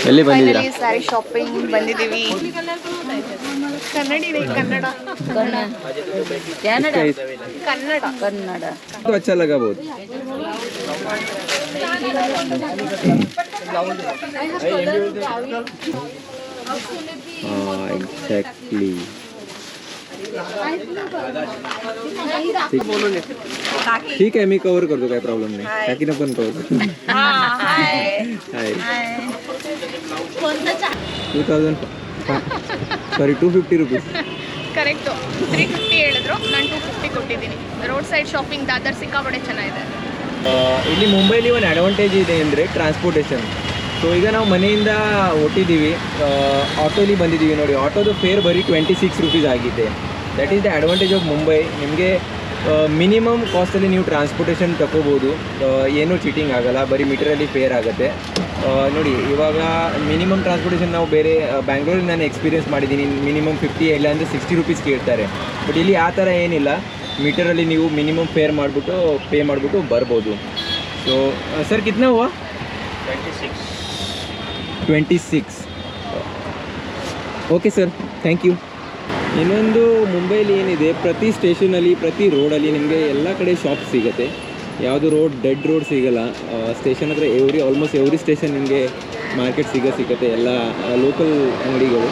ಎಲ್ಲಿ ಬಂದಿದ್ದೀರಾ finally sari shopping ಬಂದಿದ್ದೀವಿ ಕನ್ನಡಿ ಇದೆ ಕನ್ನಡ ಕ್ಯಾನಡ ಕನ್ನಡ ಕನ್ನಡ तो अच्छा लगा बहुत हाँ एग्जैक्टली ठीक आहे मी कव्हर करतो काय प्रॉब्लेम नाही काकीनं पण कव्हर हाय two thousand sorry two fifty rupees correct three fifty ಹೇಳಿದ್ರು ನಾನು ಟೂ ಫಿಫ್ಟಿ ಕೊಟ್ಟಿದ್ದೀನಿ ರೋಡ್ ಸೈಡ್ ಶಾಪಿಂಗ್ ದಾದರ್ ಸಿಕ್ಕಾಪಟ್ಟೆ ಚೆನ್ನಾಗಿದೆ ಇಲ್ಲಿ ಮುಂಬೈಲಿ ಒಂದು ಅಡ್ವಾಂಟೇಜ್ ಇದೆ ಅಂದರೆ ಟ್ರಾನ್ಸ್ಪೋರ್ಟೇಷನ್ ಸೊ ಈಗ ನಾವು ಮನೆಯಿಂದ ಹೊಟ್ಟಿದ್ದೀವಿ ಆಟೋಲಿ ಬಂದಿದ್ದೀವಿ ನೋಡಿ ಆಟೋದು ಫೇರ್ ಬರೀ ಟ್ವೆಂಟಿ ಸಿಕ್ಸ್ ರುಪೀಸ್ ಆಗಿದೆ that is the advantage of Mumbai ನಿಮಗೆ ಮಿನಿಮಮ್ ಕಾಸ್ಟಲ್ಲಿ ನೀವು ಟ್ರಾನ್ಸ್ಪೋರ್ಟೇಷನ್ ತಗೋಬೋದು ಏನೂ ಚೀಟಿಂಗ್ ಆಗೋಲ್ಲ ಬರೀ ಮೀಟರಲ್ಲಿ ಫೇರ್ ಆಗುತ್ತೆ ನೋಡಿ ಇವಾಗ ಮಿನಿಮಮ್ ಟ್ರಾನ್ಸ್ಪೋರ್ಟೇಷನ್ ನಾವು ಬೇರೆ ಬ್ಯಾಂಗ್ಳೂರಲ್ಲಿ ನಾನು ಎಕ್ಸ್ಪೀರಿಯನ್ಸ್ ಮಾಡಿದ್ದೀನಿ ಮಿನಿಮಮ್ ಫಿಫ್ಟಿ ಇಲ್ಲ ಅಂದರೆ ಸಿಕ್ಸ್ಟಿ ರುಪೀಸ್ ಕೇಳ್ತಾರೆ ಬಟ್ ಇಲ್ಲಿ ಆ ಥರ ಏನಿಲ್ಲ ಮೀಟರಲ್ಲಿ ನೀವು ಮಿನಿಮಮ್ ಫೇರ್ ಮಾಡಿಬಿಟ್ಟು ಪೇ ಮಾಡಿಬಿಟ್ಟು ಬರ್ಬೋದು ಸೊ ಸರ್ ಕಿತ್ನ ಹೂವು twenty six twenty six okay sir thank you ಇನ್ನೊಂದು ಮುಂಬೈಲಿ ಏನಿದೆ ಪ್ರತಿ ಸ್ಟೇಷನಲ್ಲಿ ಪ್ರತಿ ರೋಡಲ್ಲಿ ನಿಮಗೆ ಎಲ್ಲ ಕಡೆ ಶಾಪ್ ಸಿಗುತ್ತೆ ಯಾವುದು ರೋಡ್ ಡೆಡ್ ರೋಡ್ ಸಿಗೋಲ್ಲ ಸ್ಟೇಷನ್ ಹತ್ರ ಎವ್ರಿ ಆಲ್ಮೋಸ್ಟ್ ಎವ್ರಿ ಸ್ಟೇಷನ್ ನಿಮಗೆ ಮಾರ್ಕೆಟ್ ಸಿಗೋ ಸಿಗುತ್ತೆ ಎಲ್ಲ ಲೋಕಲ್ ಅಂಗಡಿಗಳು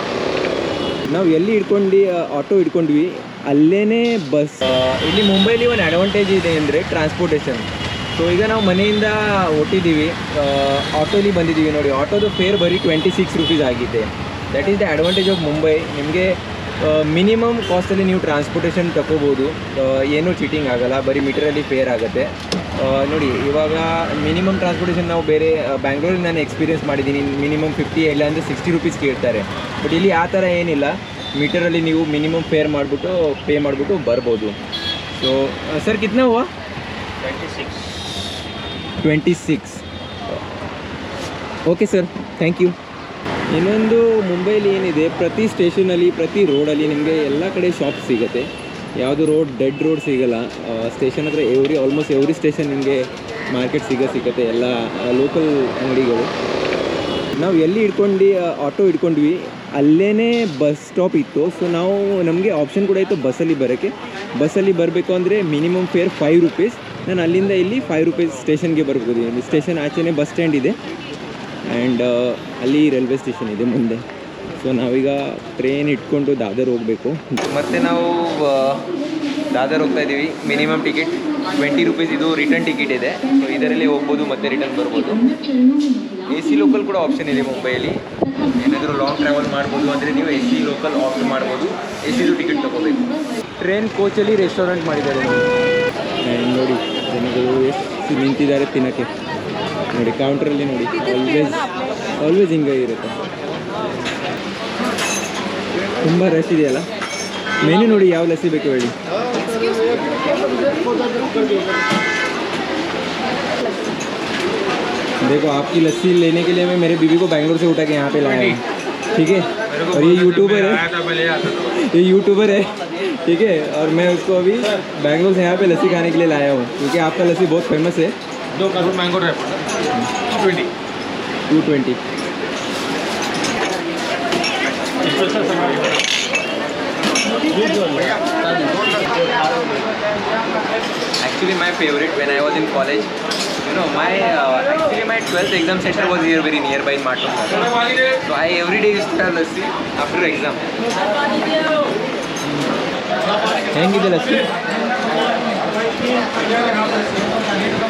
ನಾವು ಎಲ್ಲಿ ಇಟ್ಕೊಂಡು ಆಟೋ ಇಟ್ಕೊಂಡ್ವಿ ಅಲ್ಲೇ ಬಸ್ ಇಲ್ಲಿ ಮುಂಬೈಲಿ ಒಂದು ಅಡ್ವಾಂಟೇಜ್ ಇದೆ ಅಂದರೆ ಟ್ರಾನ್ಸ್ಪೋರ್ಟೇಷನ್ ಸೊ ಈಗ ನಾವು ಮನೆಯಿಂದ ಹೊಟ್ಟಿದ್ದೀವಿ ಆಟೋಲಿ ಬಂದಿದ್ದೀವಿ ನೋಡಿ ಆಟೋದು ಫೇರ್ ಬರೀ ಟ್ವೆಂಟಿ ಸಿಕ್ಸ್ ರುಪೀಸ್ ಆಗಿದೆ that is the advantage of Mumbai ನಿಮಗೆ ಮಿನಿಮಮ್ ಕಾಸ್ಟಲ್ಲಿ ನೀವು ಟ್ರಾನ್ಸ್ಪೋರ್ಟೇಷನ್ ತಗೋಬೋದು ಏನೂ ಚೀಟಿಂಗ್ ಆಗಲ್ಲ ಬರೀ ಮೀಟರಲ್ಲಿ ಫೇರ್ ಆಗುತ್ತೆ ನೋಡಿ ಇವಾಗ ಮಿನಿಮಮ್ ಟ್ರಾನ್ಸ್ಪೋರ್ಟೇಷನ್ ನಾವು ಬೇರೆ ಬ್ಯಾಂಗ್ಳೂರಲ್ಲಿ ನಾನು ಎಕ್ಸ್ಪೀರಿಯನ್ಸ್ ಮಾಡಿದ್ದೀನಿ ಮಿನಿಮಮ್ ಫಿಫ್ಟಿ ಇಲ್ಲ ಅಂದರೆ ಸಿಕ್ಸ್ಟಿ ರುಪೀಸ್ ಕೇಳ್ತಾರೆ ಬಟ್ ಇಲ್ಲಿ ಆ ಥರ ಏನಿಲ್ಲ ಮೀಟರಲ್ಲಿ ನೀವು ಮಿನಿಮಮ್ ಫೇರ್ ಮಾಡಿಬಿಟ್ಟು ಪೇ ಮಾಡಿಬಿಟ್ಟು ಬರ್ಬೋದು ಸೊ ಸರ್ ಕಿತ್ನ ಹೂವು twenty six twenty six okay sir thank you ಇನ್ನೊಂದು ಮುಂಬೈಲಿ ಏನಿದೆ ಪ್ರತಿ ಸ್ಟೇಷನಲ್ಲಿ ಪ್ರತಿ ರೋಡಲ್ಲಿ ನಿಮಗೆ ಎಲ್ಲ ಕಡೆ ಶಾಪ್ ಸಿಗುತ್ತೆ ಯಾವುದು ರೋಡ್ ಡೆಡ್ ರೋಡ್ ಸಿಗೋಲ್ಲ ಸ್ಟೇಷನ್ ಹತ್ರ ಎವ್ರಿ ಆಲ್ಮೋಸ್ಟ್ ಎವ್ರಿ ಸ್ಟೇಷನ್ ನಿಮಗೆ ಮಾರ್ಕೆಟ್ ಸಿಗೋ ಸಿಗುತ್ತೆ ಎಲ್ಲ ಲೋಕಲ್ ಅಂಗಡಿಗಳು ನಾವು ಎಲ್ಲಿ ಇಟ್ಕೊಂಡು ಆಟೋ ಇಟ್ಕೊಂಡ್ವಿ ಅಲ್ಲೇ ಬಸ್ ಸ್ಟಾಪ್ ಇತ್ತು ಸೊ ನಾವು ನಮಗೆ ಆಪ್ಷನ್ ಕೂಡ ಇತ್ತು ಬಸ್ಸಲ್ಲಿ ಬರೋಕ್ಕೆ ಬಸ್ಸಲ್ಲಿ ಬರಬೇಕು ಅಂದರೆ ಮಿನಿಮಮ್ ಫೇರ್ ಫೈವ್ ರುಪೀಸ್ ನಾನು ಅಲ್ಲಿಂದ ಇಲ್ಲಿ ಫೈವ್ ರುಪೀಸ್ ಸ್ಟೇಷನ್ಗೆ ಬರ್ಬೋದು ಸ್ಟೇಷನ್ ಆಚೆನೇ ಬಸ್ ಸ್ಟ್ಯಾಂಡ್ ಇದೆ ಆ್ಯಂಡ್ uh, ಅಲ್ಲಿ ರೈಲ್ವೆ ಸ್ಟೇಷನ್ ಇದೆ ಮುಂದೆ ಸೊ ನಾವೀಗ ಟ್ರೈನ್ ಇಟ್ಕೊಂಡು ದಾದರ್ ಹೋಗಬೇಕು ಮತ್ತು ನಾವು ದಾದರ್ ಹೋಗ್ತಾ ಇದ್ದೀವಿ ಮಿನಿಮಮ್ ಟಿಕೆಟ್ ಟ್ವೆಂಟಿ ರುಪೀಸ್ ಇದು ರಿಟರ್ನ್ ಟಿಕೆಟ್ ಇದೆ ಸೊ ಇದರಲ್ಲಿ ಹೋಗ್ಬೋದು ಮತ್ತೆ ರಿಟರ್ನ್ ಬರ್ಬೋದು ಎ ಸಿ ಲೋಕಲ್ ಕೂಡ ಆಪ್ಷನ್ ಇದೆ ಮುಂಬೈಯಲ್ಲಿ ಏನಾದರೂ ಲಾಂಗ್ ಟ್ರಾವೆಲ್ ಮಾಡ್ಬೋದು ಅಂದರೆ ನೀವು ಎ ಸಿ ಲೋಕಲ್ ಆಪ್ಟ್ ಮಾಡ್ಬೋದು ಎ ಸಿದು ಟಿಕೆಟ್ ತೊಗೋಬೇಕು ಟ್ರೈನ್ ಕೋಚಲ್ಲಿ ರೆಸ್ಟೋರೆಂಟ್ ಮಾಡಿದ್ದಾರೆ ನೋಡಿ ಜನಗಳು ಎಷ್ಟು ನಿಂತಿದ್ದಾರೆ ತಿನ್ನೋಕ್ಕೆ ನೋಡಿ ಕೌಂಟ್ರಲ್ಲಿ ನೋಡಿ ಆಲ್ವೇಸ್ ಆಲ್ವೇಸ್ ಹಿಂಗೆ ಇರುತ್ತೆ ತುಂಬ ರಶ್ ಇದೆಯಲ್ಲ ಮೆನು ನೋಡಿ ಯಾವ ಲಸ್ಸಿ ಬೇಕು ಹೇಳಿ देखो आपकी लस्सी लेने के लिए मैं मेरे बीवी को बैंगलोर से उठा के यहाँ पे लाया हूँ ठीक है और ये यूट्यूबर है ये यूट्यूबर है ठीक है और मैं उसको अभी बैंगलोर से यहाँ पे लस्सी खाने के लिए लाया हूँ क्योंकि आपका लस्सी बहुत फेमस है No, Karun mango dry fruit. 220. Actually, my favorite when I was in college, you know, my 12th uh, exam center was here very nearby in Matum. So I every day used to have lassi after exam. How is the lassi?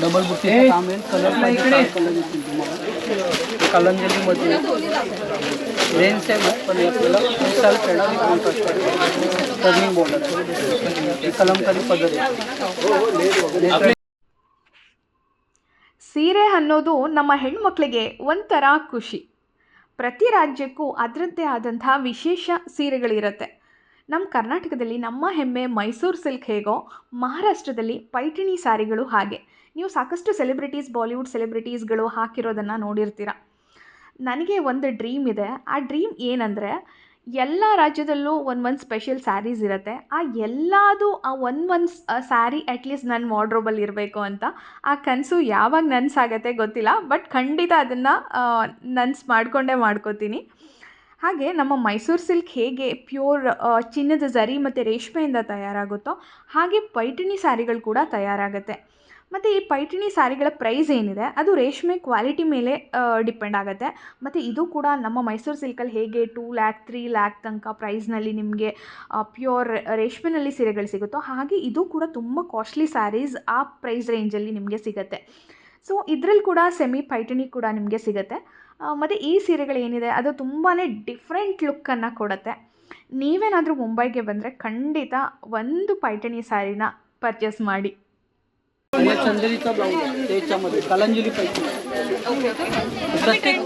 Double बुट्टीचं काम आहे colour पाहिजे चार colour येतील तुम्हाला कलंजलीमध्ये range same आहे पण हे आपल्याला self red आणि कॉन्ट्रास्ट टर्निंग बॉर्डर कलमकारी पदर आहे ಸೀರೆ ಅನ್ನೋದು ನಮ್ಮ ಹೆಣ್ಮಕ್ಳಿಗೆ ಒಂಥರ ಖುಷಿ ಪ್ರತಿ ರಾಜ್ಯಕ್ಕೂ ಅದರದ್ದೇ ಆದಂತಹ ವಿಶೇಷ ಸೀರೆಗಳಿರುತ್ತೆ ನಮ್ಮ ಕರ್ನಾಟಕದಲ್ಲಿ ನಮ್ಮ ಹೆಮ್ಮೆ ಮೈಸೂರು ಸಿಲ್ಕ್ ಹೇಗೋ ಮಹಾರಾಷ್ಟ್ರದಲ್ಲಿ ಪೈಠಿಣಿ ಸಾರಿಗಳು ಹಾಗೆ ನೀವು ಸಾಕಷ್ಟು ಸೆಲೆಬ್ರಿಟೀಸ್ ಬಾಲಿವುಡ್ ಸೆಲೆಬ್ರಿಟೀಸ್ಗಳು ಹಾಕಿರೋದನ್ನು ನೋಡಿರ್ತೀರ ನನಗೆ ಒಂದು ಡ್ರೀಮ್ ಇದೆ ಆ ಡ್ರೀಮ್ ಏನಂದರೆ ಎಲ್ಲ ರಾಜ್ಯದಲ್ಲೂ ಒಂದು ಒಂದು ಸ್ಪೆಷಲ್ ಸ್ಯಾರೀಸ್ ಇರುತ್ತೆ ಆ ಎಲ್ಲದೂ ಆ ಒಂದು ಒಂದು ಸ್ಯಾರಿ ಅಟ್ಲೀಸ್ಟ್ ನನ್ನ ವಾರ್ಡ್ರೋಬಲ್ಲಿ ಇರಬೇಕು ಅಂತ ಆ ಕನಸು ಯಾವಾಗ ನನಸಾಗತ್ತೆ ಗೊತ್ತಿಲ್ಲ ಬಟ್ ಖಂಡಿತ ಅದನ್ನು ನನ್ಸ್ ಮಾಡಿಕೊಂಡೇ ಮಾಡ್ಕೋತೀನಿ ಹಾಗೆ ನಮ್ಮ ಮೈಸೂರು ಸಿಲ್ಕ್ ಹೇಗೆ ಪ್ಯೂರ್ ಚಿನ್ನದ ಝರಿ ಮತ್ತು ರೇಷ್ಮೆಯಿಂದ ತಯಾರಾಗುತ್ತೋ ಹಾಗೆ ಪೈಠಣಿ ಸ್ಯಾರಿಗಳು ಕೂಡ ತಯಾರಾಗುತ್ತೆ ಮತ್ತು ಈ ಪೈಠಣಿ ಸಾರಿಗಳ ಪ್ರೈಸ್ ಏನಿದೆ ಅದು ರೇಷ್ಮೆ ಕ್ವಾಲಿಟಿ ಮೇಲೆ ಡಿಪೆಂಡ್ ಆಗುತ್ತೆ ಮತ್ತು ಇದು ಕೂಡ ನಮ್ಮ ಮೈಸೂರು ಸಿಲ್ಕಲ್ಲಿ ಹೇಗೆ ಟೂ ಲ್ಯಾಕ್ ತ್ರೀ ಲ್ಯಾಕ್ ತನಕ ಪ್ರೈಸ್ನಲ್ಲಿ ನಿಮಗೆ ಪ್ಯೂರ್ ರೇಷ್ಮೆನಲ್ಲಿ ಸೀರೆಗಳು ಸಿಗುತ್ತೋ ಹಾಗೆ ಇದು ಕೂಡ ತುಂಬ ಕಾಸ್ಟ್ಲಿ ಸ್ಯಾರೀಸ್ ಆ ಪ್ರೈಸ್ ರೇಂಜಲ್ಲಿ ನಿಮಗೆ ಸಿಗುತ್ತೆ ಸೊ ಇದರಲ್ಲಿ ಕೂಡ ಸೆಮಿ ಪೈಠಣಿ ಕೂಡ ನಿಮಗೆ ಸಿಗುತ್ತೆ ಮತ್ತು ಈ ಸೀರೆಗಳೇನಿದೆ ಅದು ತುಂಬಾ ಡಿಫ್ರೆಂಟ್ ಲುಕ್ಕನ್ನು ಕೊಡುತ್ತೆ ನೀವೇನಾದರೂ ಮುಂಬೈಗೆ ಬಂದರೆ ಖಂಡಿತ ಒಂದು ಪೈಠಣಿ ಸ್ಯಾರಿನ ಪರ್ಚೇಸ್ ಮಾಡಿ चंदेरीचा ब्लाऊज त्याच्यामध्ये कलांजली पैसे प्रत्येक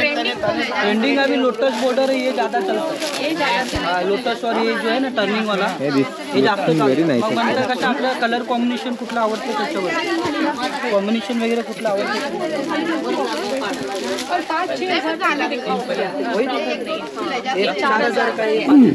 पेंडिंग अभी लोटस बॉर्डर ये ज्यादा चलता है लोटस और ये जो है ना टर्निंग वाला हे जास्त चालतं कसं आपलं कलर कॉम्बिनेशन कुठलं आवडतं त्याच्यावर कॉम्बिनेशन वगैरे कुठलं आवडतं एक चार हजार काही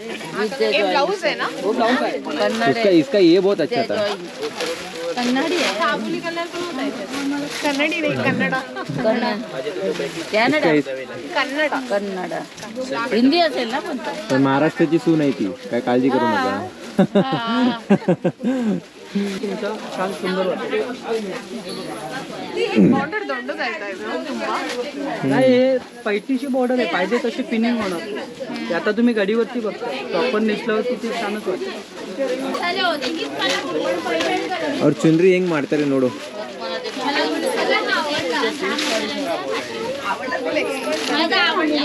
ये ब्लाउज आहे ना वो ब्लाउज है कन्नड़ इसका इसका ये बहुत अच्छा था कन्नड़ी है साबुली कलर तो होता है कन्नड़ी नहीं कन्नड़ा कन्नड़ा कन्नडा कन्नडा हिंदी असेल ना पण महाराष्ट्राची सून आहे ती काय काळजी करू नका नाही पैठीची बॉर्डर आहे पाहिजे तशी फिनिंग होणार आता तुम्ही गाडीवरती बघता प्रॉपर नेसल्यावर किती छानच वाटत और चुनरी ಹೆಂಗ್ ಮಾಡ್ತಾರೆ ನೋಡು आवडला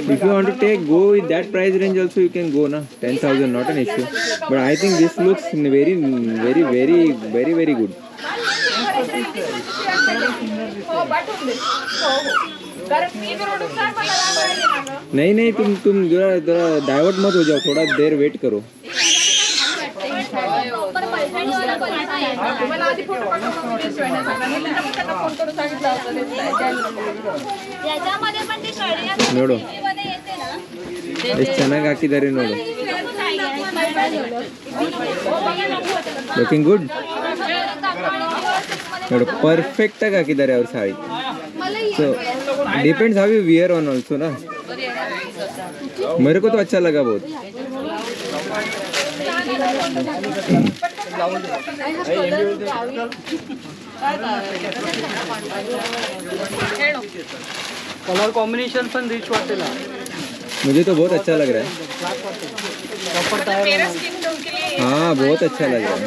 If you want to take go with that price range also you can go na 10,000 not an issue but I think this looks very very very very very good. नहीं नहीं तुम तुम जरा जरा डाइवर्ट मत हो जाओ थोड़ा देर वेट करो याच्यामध्ये पण ती कळी आहे. ನೋಡು मध्ये येते ना ಎಷ್ಟು ಚೆನ್ನಾಗಿ ಹಾಕಿದ್ದಾರೆ ನೋಡು ಲುಕಿಂಗ್ ಗುಡ್ ನೋಡು ಪರ್ಫೆಕ್ಟ್ ಆಗಿ ಹಾಕಿದ್ದಾರೆ ಅವ್ರ sari so depends how you wear on also ना मेरे को तो अच्छा लगा बहुत कलर कॉम्बिनेशन पण रिच वाटेल मुझे तो बहुत अच्छा लग रहा है हाँ बहुत अच्छा लग रहा है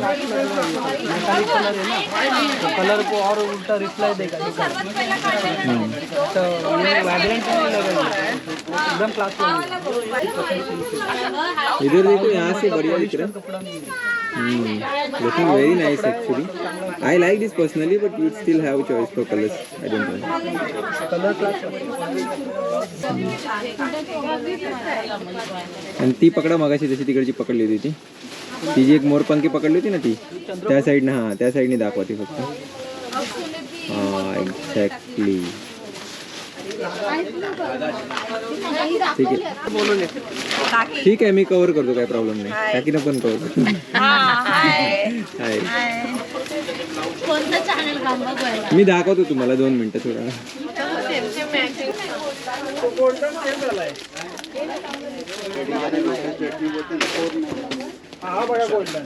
कलर तो को और उल्टा रिप्लाई देगा तो हाँ। तो एकदम क्लास हाँ, अच्छा, अच्छा, अच्छा। इधर देखो यहाँ से बढ़िया दिख रहा है Looking very nice actually. I like this personally, but you still have a choice for colors. I don't know. आणि ती पकडा मगाशी जशी तिकडची पकडली होती ती जी एक मोरपंखी पकडली होती ना ती त्या साईडनं हां त्या साईडने दाखवा फक्त हां एक्झॅक्टली ठीक आहे ठीक आहे मी कव्हर करतो काही प्रॉब्लेम नाही काकीनं पण कव्हर करतो मी दाखवतो तुम्हाला दोन मिनिटं थोडा हा बघा गोल्डन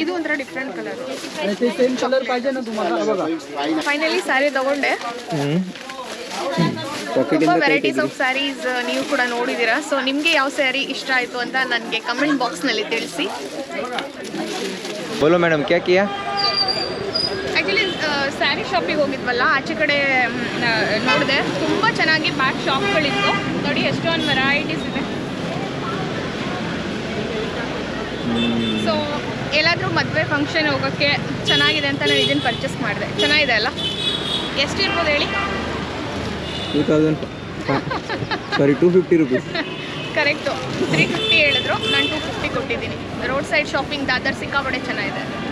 ಇದು ಒಂಥರ ಡಿಫ್ರೆಂಟ್ ಕಲರ್ ते सेम कलर पाहिजे ना तुम्हाला हा बघा ಫೈನಲಿ ಸ್ಯಾರಿ ತಗೊಂಡೆ पॉकेट ತುಂಬ ವೆರೈಟೀಸ್ ಆಫ್ ಸ್ಯಾರೀಸ್ ನೀವು ಕೂಡ ನೋಡಿದ್ದೀರಾ ಸೊ ನಿಮಗೆ ಯಾವ ಸ್ಯಾರಿ ಇಷ್ಟ ಆಯಿತು ಅಂತ ನನಗೆ ಕಮೆಂಟ್ ಬಾಕ್ಸ್ನಲ್ಲಿ ತಿಳಿಸಿ बोलो मैडम क्या किया ಆ್ಯಕ್ಚುಲಿ ಸ್ಯಾರಿ ಶಾಪಿಗೆ ಹೋಗಿದ್ವಲ್ಲ ಆಚೆ ಕಡೆ ನೋಡಿದೆ ತುಂಬ ಚೆನ್ನಾಗಿ ಬ್ಯಾಕ್ ಶಾಪ್ಗಳಿತ್ತು ನೋಡಿ ಎಷ್ಟೊಂದು ವೆರೈಟೀಸ್ ಇದೆ ಮದುವೆ ಫಂಕ್ಷನ್ ಹೋಗೋಕ್ಕೆ ಚೆನ್ನಾಗಿದೆ ಅಂತ ನಾನು ಇದನ್ನು ಪರ್ಚೇಸ್ ಮಾಡಿದೆ ಚೆನ್ನಾಗಿದೆ ಅಲ್ಲ ಎಷ್ಟು ಇರ್ಬೋದು ಹೇಳಿ two sorry two fifty rupees correct three fifty ಹೇಳಿದ್ರು ನಾನು ಟೂ ಫಿಫ್ಟಿ ಕೊಟ್ಟಿದ್ದೀನಿ ರೋಡ್ ಸೈಡ್ ಶಾಪಿಂಗ್ ದಾದರ್ ಸಿಕ್ಕಾಪಡೆ ಚೆನ್ನಾಗಿದೆ